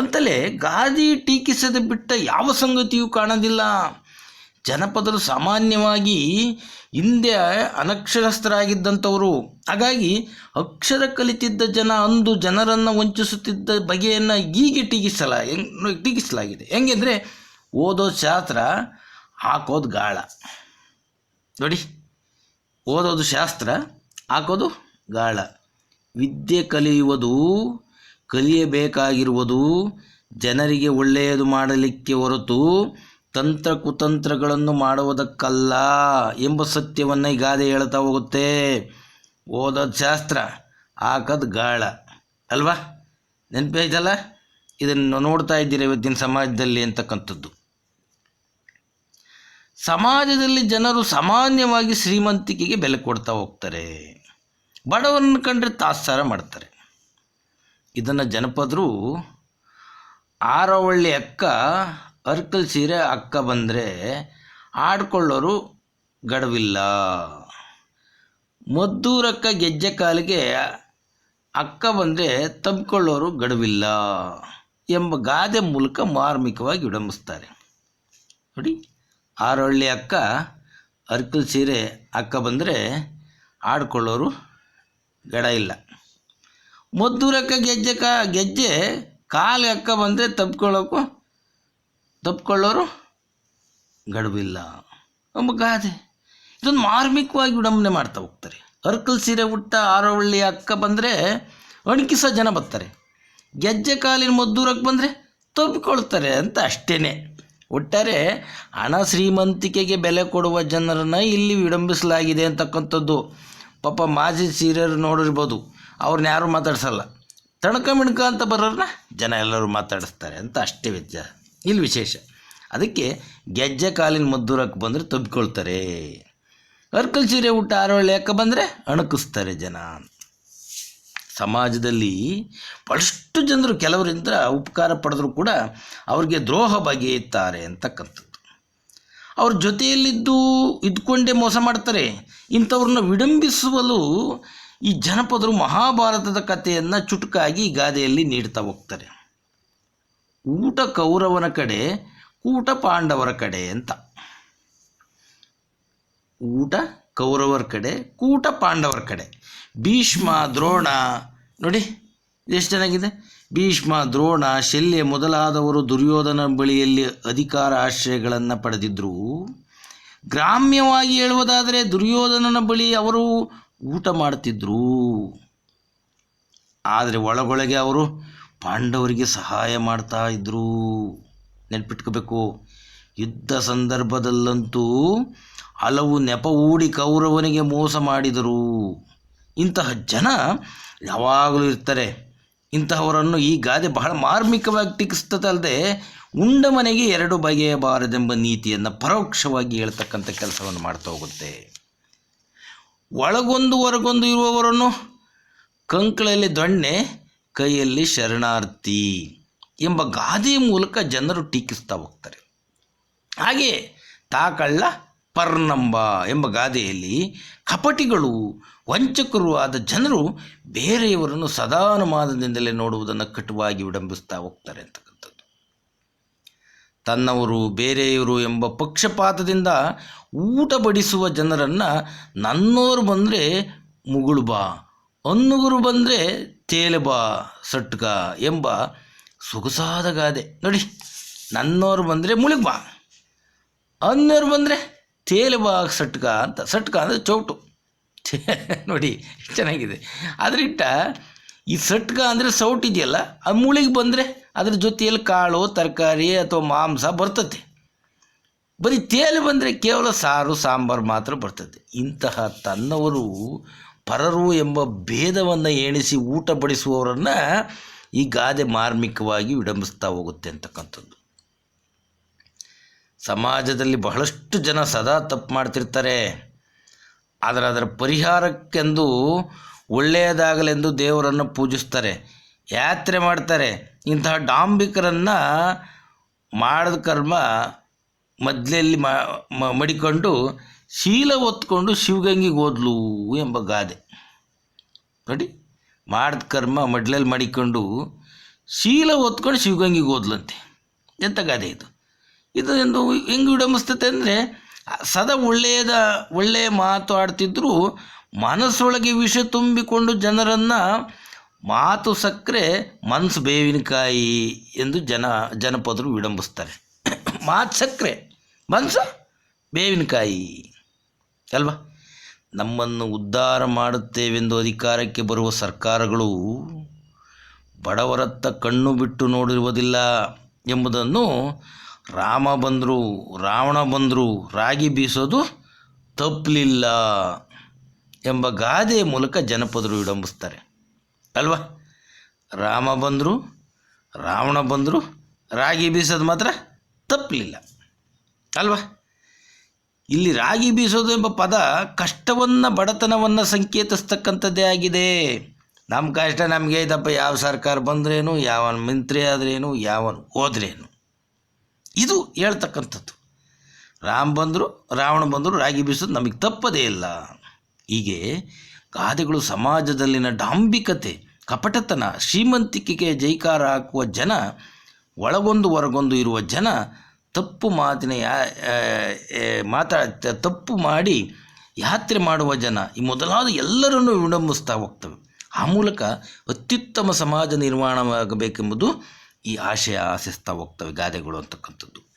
ಅಂತಲೇ ಗಾದಿ ಟೀಕಿಸದೆ ಬಿಟ್ಟ ಯಾವ ಸಂಗತಿಯೂ ಕಾಣೋದಿಲ್ಲ. ಜನಪದರು ಸಾಮಾನ್ಯವಾಗಿ ಹಿಂದೆ ಅನಕ್ಷರಸ್ಥರಾಗಿದ್ದಂಥವರು. ಹಾಗಾಗಿ ಅಕ್ಷರ ಕಲಿತಿದ್ದ ಜನ ಅಂದು ಜನರನ್ನು ವಂಚಿಸುತ್ತಿದ್ದ ಬಗೆಯನ್ನು ಹೀಗೆ ಟೀಕಿಸಲ, ಹೆಂಗ್ ಟೀಕಿಸಲಾಗಿದೆ. ಹೆಂಗೆಂದರೆ ಓದೋದು ಶಾಸ್ತ್ರ ಹಾಕೋದು ಗಾಳ. ನೋಡಿ, ಓದೋದು ಶಾಸ್ತ್ರ, ಹಾಕೋದು ಗಾಳ. ವಿದ್ಯೆ ಕಲಿಯುವುದು ಕಲಿಯಬೇಕಾಗಿರುವುದು ಜನರಿಗೆ ಒಳ್ಳೆಯದು ಮಾಡಲಿಕ್ಕೆ ಹೊರತು ತಂತ್ರ ಕುತಂತ್ರಗಳನ್ನು ಮಾಡುವುದಕ್ಕಲ್ಲ ಎಂಬ ಸತ್ಯವನ್ನು ಈ ಗಾದೆ ಹೇಳ್ತಾ ಹೋಗುತ್ತೆ. ಓದೋದು ಶಾಸ್ತ್ರ, ಹಾಕೋದು ಗಾಳ. ಅಲ್ವಾ? ನೆನಪಾಯ್ತಲ್ಲ ಇದನ್ನು ನೋಡ್ತಾ ಇದ್ದೀರಿ ಇವತ್ತಿನ ಸಮಾಜದಲ್ಲಿ ಅಂತಕ್ಕಂಥದ್ದು. ಸಮಾಜದಲ್ಲಿ ಜನರು ಸಾಮಾನ್ಯವಾಗಿ ಶ್ರೀಮಂತಿಕೆಗೆ ಬೆಲೆ ಕೊಡ್ತಾ ಹೋಗ್ತಾರೆ. ಬಡವರನ್ನು ಕಂಡ್ರೆ ತಾತ್ಸಾರ ಮಾಡ್ತಾರೆ. ಇದನ್ನು ಜನಪದರು ಆರವಳ್ಳಿ ಅಕ್ಕ, ಅರ್ಕಲ್ ಸೀರೆ ಅಕ್ಕ ಬಂದರೆ ಆಡ್ಕೊಳ್ಳೋರು ಗಡವಿಲ್ಲ. ಮದ್ದೂರಕ್ಕ ಗೆಜ್ಜೆ ಕಾಲಿಗೆ ಅಕ್ಕ ಬಂದರೆ ತಬ್ಕೊಳ್ಳೋರು ಗಡವಿಲ್ಲ ಎಂಬ ಗಾದೆ ಮೂಲಕ ಮಾರ್ಮಿಕವಾಗಿ ವಿಡಂಬಿಸ್ತಾರೆ. ನೋಡಿ ಆರೊಳ್ಳಿ ಅಕ್ಕ, ಅರ್ಕಲ್ ಸೀರೆ ಅಕ್ಕ ಬಂದರೆ ಆಡ್ಕೊಳ್ಳೋರು ಗಡ ಇಲ್ಲ. ಮದ್ದೂರಕ್ಕ ಗೆಜ್ಜೆ ಕ, ಗೆಜ್ಜೆ ಕಾಲು ಎಕ್ಕ ಬಂದರೆ ತಪ್ಕೊಳ್ಳೋಕು ತಪ್ಕೊಳ್ಳೋರು ಗಡುವಿಲ್ಲ. ಎಂಬ ಗಾದೆ. ಇದೊಂದು ಮಾರ್ಮಿಕವಾಗಿ ವಿಡಂಬನೆ ಮಾಡ್ತಾ ಹೋಗ್ತಾರೆ. ಅರ್ಕಲ್ ಸೀರೆ ಉಟ್ಟ ಆರವಳ್ಳಿ ಅಕ್ಕ ಬಂದರೆ ಅಣಕಿಸ ಜನ ಬರ್ತಾರೆ. ಗೆಜ್ಜೆ ಕಾಲಿನ ಮದ್ದೂರಕ್ಕೆ ಬಂದರೆ ತಪ್ಪಿಕೊಳ್ತಾರೆ ಅಂತ ಅಷ್ಟೇ ಒಟ್ಟಾರೆ ಹಣ ಶ್ರೀಮಂತಿಕೆಗೆ ಬೆಲೆ ಕೊಡುವ ಜನರನ್ನು ಇಲ್ಲಿ ವಿಡಂಬಿಸಲಾಗಿದೆ ಅಂತಕ್ಕಂಥದ್ದು. ಪಾಪ ಮಾಜಿ ಸೀರೆಯರು ನೋಡಿರ್ಬೋದು. ಅವ್ರನ್ನ ಯಾರೂ ಮಾತಾಡ್ಸಲ್ಲ. ತಣಕ ಮಿಣಕ ಅಂತ ಬರೋರನ್ನ ಜನ ಎಲ್ಲರೂ ಮಾತಾಡಿಸ್ತಾರೆ ಅಂತ ಅಷ್ಟೇ ವ್ಯತ್ಯಾಸ ಇಲ್ಲಿ ವಿಶೇಷ. ಅದಕ್ಕೆ ಗೆಜ್ಜೆ ಕಾಲಿನ ಮದ್ದೂರಕ್ಕೆ ಬಂದರೆ ತಬ್ಕೊಳ್ತಾರೆ. ಅರ್ಕಲ್ ಸೀರೆ ಊಟ ಆರೋಳ್ಳೆ ಯಾಕೆ ಬಂದರೆ ಅಣಕಿಸ್ತಾರೆ ಜನ. ಸಮಾಜದಲ್ಲಿ ಭಾಳಷ್ಟು ಜನರು ಕೆಲವರಿಂದ ಉಪಕಾರ ಪಡೆದರೂ ಕೂಡ ಅವ್ರಿಗೆ ದ್ರೋಹ ಬಗೆಯುತ್ತಾರೆ ಅಂತಕ್ಕಂಥದ್ದು. ಅವ್ರ ಜೊತೆಯಲ್ಲಿದ್ದು ಇದ್ಕೊಂಡೇ ಮೋಸ ಮಾಡ್ತಾರೆ. ಇಂಥವ್ರನ್ನ ವಿಡಂಬಿಸುವಲು ಈ ಜನಪದರು ಮಹಾಭಾರತದ ಕಥೆಯನ್ನು ಚುಟುಕಾಗಿ ಗಾದೆಯಲ್ಲಿ ನೀಡ್ತಾ ಹೋಗ್ತಾರೆ. ಊಟ ಕೌರವನ ಕಡೆ, ಕೂಟ ಪಾಂಡವರ ಕಡೆ ಅಂತ. ಊಟ ಕೌರವರ ಕಡೆ, ಕೂಟ ಪಾಂಡವರ ಕಡೆ. ಭೀಷ್ಮ, ದ್ರೋಣ, ನೋಡಿ ಎಷ್ಟು ಚೆನ್ನಾಗಿದೆ. ಭೀಷ್ಮ, ದ್ರೋಣ, ಶಲ್ಯ ಮೊದಲಾದವರು ದುರ್ಯೋಧನ ಬಳಿಯಲ್ಲಿ ಅಧಿಕಾರ ಆಶ್ರಯಗಳನ್ನು ಪಡೆದಿದ್ದರು ಗ್ರಾಮ್ಯವಾಗಿ ಹೇಳುವುದಾದರೆ ದುರ್ಯೋಧನನ ಬಳಿ ಅವರು ಊಟ ಮಾಡ್ತಿದ್ರು. ಆದರೆ ಒಳಗೊಳಗೆ ಅವರು ಪಾಂಡವರಿಗೆ ಸಹಾಯ ಮಾಡ್ತಾ ಇದ್ದರು ನೆನ್ಪಿಟ್ಕೋಬೇಕು. ಯುದ್ಧ ಸಂದರ್ಭದಲ್ಲಂತೂ ಹಲವು ನೆಪ ಹೂಡಿ ಕೌರವನಿಗೆ ಮೋಸ ಮಾಡಿದರು. ಇಂತಹ ಜನ ಯಾವಾಗಲೂ ಇರ್ತಾರೆ. ಇಂತಹವರನ್ನು ಈ ಗಾದೆ ಬಹಳ ಮಾರ್ಮಿಕವಾಗಿ ಟೀಕಿಸ್ತದಲ್ಲದೆ ಉಂಡ ಮನೆಗೆ ಎರಡು ಬಗೆಯಬಾರದೆಂಬ ನೀತಿಯನ್ನು ಪರೋಕ್ಷವಾಗಿ ಹೇಳ್ತಕ್ಕಂಥ ಕೆಲಸವನ್ನು ಮಾಡ್ತಾ ಹೋಗುತ್ತೆ. ಒಳಗೊಂದು ಹೊರಗೊಂದು ಇರುವವರನ್ನು? ಕಂಕಳಲ್ಲಿ ದೊಣ್ಣೆ, ಕೈಯಲ್ಲಿ ಶರಣಾರ್ಥಿ ಎಂಬ ಗಾದೆಯ ಮೂಲಕ ಜನರು ಟೀಕಿಸ್ತಾ ಹೋಗ್ತಾರೆ. ಹಾಗೆಯೇ ತಾಕಳ್ಳ ಪರ್ನಂಬ ಎಂಬ ಗಾದೆಯಲ್ಲಿ ಕಪಟಿಗಳು, ವಂಚಕರು ಆದ ಜನರು ಬೇರೆಯವರನ್ನು ಸದಾನುಮಾನದಿಂದಲೇ ನೋಡುವುದನ್ನು ಕಟುವಾಗಿ ವಿಡಂಬಿಸ್ತಾ ಹೋಗ್ತಾರೆ ಅಂತಕ್ಕಂಥದ್ದು. ತನ್ನವರು, ಬೇರೆಯವರು ಎಂಬ ಪಕ್ಷಪಾತದಿಂದ ಊಟ ಬಡಿಸುವ ಜನರನ್ನು ನನ್ನೋರು ಬಂದರೆ ಮುಗುಳು ಬಾ ಅನ್ನುಗುರು ಬಂದರೆ ತೇಲೆ ಬಾ, ಸಟ್ಕ ಎಂಬ ಸೊಗಸಾದ ಗಾದೆ. ನೋಡಿ, ನನ್ನೋರು ಬಂದರೆ ಮುಳುಗ್ ಬಾ ಅನ್ನೋರು ಬಂದರೆ ತೇಲೆ ಬಾ, ಸಟ್ಕ ಅಂತ. ಸಟ್ಕ ಅಂದರೆ ಚೌಟು. ನೋಡಿ, ಚೆನ್ನಾಗಿದೆ. ಅದರಿಟ್ಟ ಈ ಸಟ್ಕ ಅಂದರೆ ಸೌಟ್ ಇದೆಯಲ್ಲ ಆ ಮುಳಿಗೆ ಬಂದರೆ ಅದ್ರ ಜೊತೆಯಲ್ಲಿ ಕಾಳು, ತರಕಾರಿ ಅಥವಾ ಮಾಂಸ ಬರ್ತದೆ. ಬರೀ ತೇಲು ಬಂದರೆ ಕೇವಲ ಸಾರು, ಸಾಂಬಾರು ಮಾತ್ರ ಬರ್ತದೆ. ಇಂತಹ ತನ್ನವರು ಪರರು ಎಂಬ ಭೇದವನ್ನು ಎಣಿಸಿ ಊಟ ಬಡಿಸುವವರನ್ನು ಈ ಗಾದೆ ಮಾರ್ಮಿಕವಾಗಿ ವಿಡಂಬಿಸ್ತಾ ಹೋಗುತ್ತೆ ಅಂತಕ್ಕಂಥದ್ದು. ಸಮಾಜದಲ್ಲಿ ಬಹಳಷ್ಟು ಜನ ಸದಾ ತಪ್ಪು ಮಾಡ್ತಿರ್ತಾರೆ. ಆದರೆ ಅದರ ಪರಿಹಾರಕ್ಕೆಂದು ಒಳ್ಳೆಯದಾಗಲೆಂದು ದೇವರನ್ನು ಪೂಜಿಸ್ತಾರೆ. ಯಾತ್ರೆ ಮಾಡ್ತಾರೆ. ಇಂತಹ ಡಾಂಬಿಕರನ್ನು ಮಾಡಿದ ಕರ್ಮ ಮೊದಲಲ್ಲಿ ಮಡಿಕೊಂಡು ಶೀಲ ಒತ್ಕೊಂಡು ಶಿವಗಂಗಿಗೆ ಓದ್ಲು ಎಂಬ ಗಾದೆ. ನೋಡಿ, ಮಾಡಿದ ಕರ್ಮ ಮಡ್ಲಲ್ಲಿ ಮಡಿಕೊಂಡು ಶೀಲ ಒತ್ಕೊಂಡು ಶಿವಗಂಗಿಗೆ ಓದ್ಲಂತೆ ಎಂಥ ಗಾದೆ ಇದು? ಇದು ಎಂದು ಹೆಂಗೆ ವಿಡಂಬಿಸ್ತತೆ ಅಂದರೆ, ಸದಾ ಒಳ್ಳೆಯದ, ಒಳ್ಳೆಯ ಮಾತು ಆಡ್ತಿದ್ರು ಮನಸ್ಸೊಳಗೆ ವಿಷ ತುಂಬಿಕೊಂಡು ಜನರನ್ನು ಮಾತು ಸಕ್ಕರೆ ಮನಸ್ಸು ಬೇವಿನಕಾಯಿ ಎಂದು ಜನ, ಜನಪದರು ವಿಡಂಬಿಸ್ತಾರೆ. ಮಾತು ಸಕ್ಕರೆ ಮನಸ್ಸು ಬೇವಿನಕಾಯಿ. ಅಲ್ವಾ? ನಮ್ಮನ್ನು ಉದ್ಧಾರ ಮಾಡುತ್ತೇವೆಂದು ಅಧಿಕಾರಕ್ಕೆ ಬರುವ ಸರ್ಕಾರಗಳು ಬಡವರತ್ತ ಕಣ್ಣು ಬಿಟ್ಟು ನೋಡಿರುವುದಿಲ್ಲ ಎಂಬುದನ್ನು ರಾಮ ಬಂದರು, ರಾವಣ ಬಂದರು, ರಾಗಿ ಬೀಸೋದು ತಪ್ಪಲಿಲ್ಲ ಎಂಬ ಗಾದೆಯ ಮೂಲಕ ಜನಪದರು ವಿಡಂಬಿಸ್ತಾರೆ. ಅಲ್ವಾ? ರಾಮ ಬಂದರು, ರಾವಣ ಬಂದರು, ರಾಗಿ ಬೀಸೋದು ಮಾತ್ರ ತಪ್ಪಲಿಲ್ಲ ಅಲ್ವಾ? ಇಲ್ಲಿ ರಾಗಿ ಬೀಸೋದು ಎಂಬ ಪದ ಕಷ್ಟವನ್ನು, ಬಡತನವನ್ನು ಸಂಕೇತಿಸ್ತಕ್ಕಂಥದ್ದೇ ಆಗಿದೆ. ನಮ್ಮ ಕಷ್ಟ ನಮಗೆ ಇದಪ್ಪ ಯಾವ ಸರ್ಕಾರ ಬಂದ್ರೇನು, ಯಾವನ ಮಂತ್ರಿ ಆದ್ರೇನು ಯಾವ ಹೋದ್ರೇನು. ಇದು ಹೇಳ್ತಕ್ಕಂಥದ್ದು. ರಾಮ್ ಬಂದರು, ರಾವಣ ಬಂದರು, ರಾಗಿ ಬೀಸೋದು ನಮಗೆ ತಪ್ಪದೇ ಇಲ್ಲ. ಹೀಗೆ ಗಾದೆಗಳು ಸಮಾಜದಲ್ಲಿನ ಡಾಂಬಿಕತೆ, ಕಪಟತನ, ಶ್ರೀಮಂತಿಕೆಗೆ ಜೈಕಾರ ಹಾಕುವ ಜನ, ಒಳಗೊಂದು ಹೊರಗೊಂದು ಇರುವ ಜನ ತಪ್ಪು ಮಾತಿನ ಯಾ ಮಾತಾ, ತಪ್ಪು ಮಾಡಿ ಯಾತ್ರೆ ಮಾಡುವ ಜನ ಈ ಮೊದಲಾದ ಎಲ್ಲರನ್ನೂ ವಿಡಂಬಿಸ್ತಾ ಹೋಗ್ತವೆ. ಆ ಮೂಲಕ ಅತ್ಯುತ್ತಮ ಸಮಾಜ ನಿರ್ಮಾಣವಾಗಬೇಕೆಂಬುದು ಈ ಆಶಯ ಆಸಿಸ್ತಾ ಹೋಗ್ತವೆ ಗಾದೆಗಳು ಅಂತಕ್ಕಂಥದ್ದು.